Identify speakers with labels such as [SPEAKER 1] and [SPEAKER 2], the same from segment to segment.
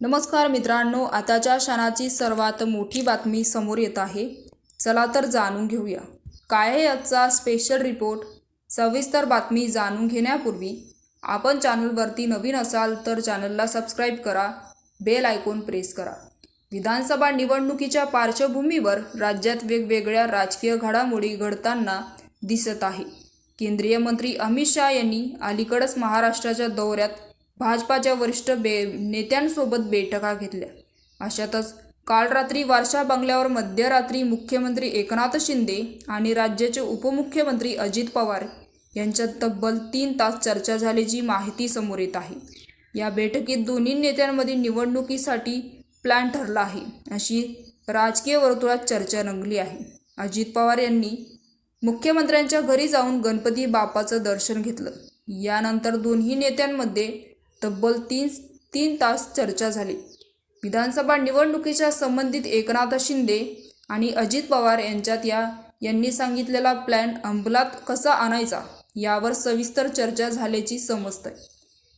[SPEAKER 1] नमस्कार मित्रांनो आताच्या क्षणाची सर्वात मोठी बातमी समोर येत आहे. चला तर जाणून घेऊया. काय आहे आजचा स्पेशल रिपोर्ट सविस्तर बातमी जाणून घेण्यापूर्वी आपण चॅनलवरती नवीन असाल तर चॅनलला सबस्क्राईब करा बेल आयकॉन प्रेस करा. विधानसभा निवडणुकीच्या पार्श्वभूमीवर राज्यात वेगवेगळ्या राजकीय घडामोडी घडताना दिसत आहे. केंद्रीय मंत्री अमित शहा यांनी अलीकडच महाराष्ट्राच्या दौऱ्यात भाजपाच्या वरिष्ठ बे नेत्यांसोबत बैठका घेतल्या. अशातच काल रात्री वारशा बंगल्यावर मध्यरात्री मुख्यमंत्री एकनाथ शिंदे आणि राज्याचे उपमुख्यमंत्री अजित पवार यांच्यात तब्बल तीन तास चर्चा झाल्याची माहिती समोर येत आहे. या बैठकीत दोन्ही नेत्यांमध्ये निवडणुकीसाठी प्लॅन ठरला आहे अशी राजकीय वर्तुळात चर्चा रंगली आहे. अजित पवार यांनी मुख्यमंत्र्यांच्या घरी जाऊन गणपती बाप्पाचं दर्शन घेतलं. यानंतर दोन्ही नेत्यांमध्ये तब्बल तीन तीन तास चर्चा झाली. विधानसभा निवडणुकीच्या संबंधित एकनाथ शिंदे आणि अजित पवार यांच्यात या यांनी सांगितलेला प्लॅन अंमलात कसा आणायचा यावर सविस्तर चर्चा झाल्याची समजतंय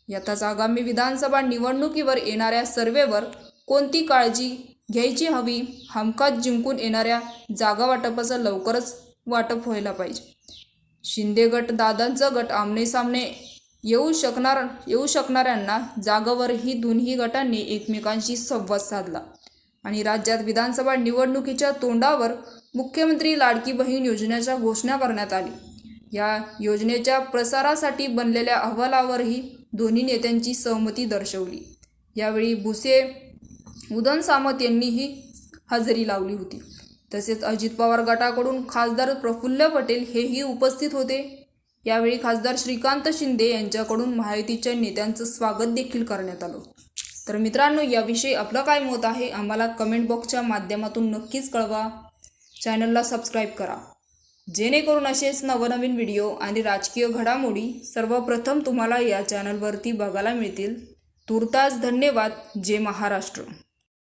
[SPEAKER 1] यातच आगामी विधानसभा निवडणुकीवर येणाऱ्या सर्वेवर कोणती काळजी घ्यायची हवी हमखास जिंकून येणाऱ्या जागा वाटपाचं लवकरच वाटप व्हायला पाहिजे. शिंदे गट दादांचा गट आमने सामने येऊ शकणार येऊ शकणाऱ्यांना जागावरही दोन्ही गटांनी एकमेकांशी संवाद साधला आणि राज्यात विधानसभा निवडणुकीच्या तोंडावर मुख्यमंत्री लाडकी बहीण योजनेच्या घोषणा करण्यात आली. या योजनेच्या प्रसारासाठी बनलेल्या अहवालावरही दोन्ही नेत्यांची सहमती दर्शवली. यावेळी भुसे उदन सामत यांनीही हजेरी लावली होती. तसेच अजित पवार गटाकडून खासदार प्रफुल्ल पटेल हेही उपस्थित होते. यावेळी खासदार श्रीकांत शिंदे यांच्याकडून माहितीच्या नेत्यांचं स्वागत देखील करण्यात आलं. तर मित्रांनो याविषयी आपलं काय मत आहे आम्हाला कमेंट बॉक्सच्या माध्यमातून नक्कीच कळवा. चॅनलला सबस्क्राईब करा. जेणेकरून असेच नवनवीन व्हिडिओ आणि राजकीय घडामोडी सर्वप्रथम तुम्हाला या चॅनलवरती बघायला मिळतील. तुर्तास धन्यवाद. जय महाराष्ट्र.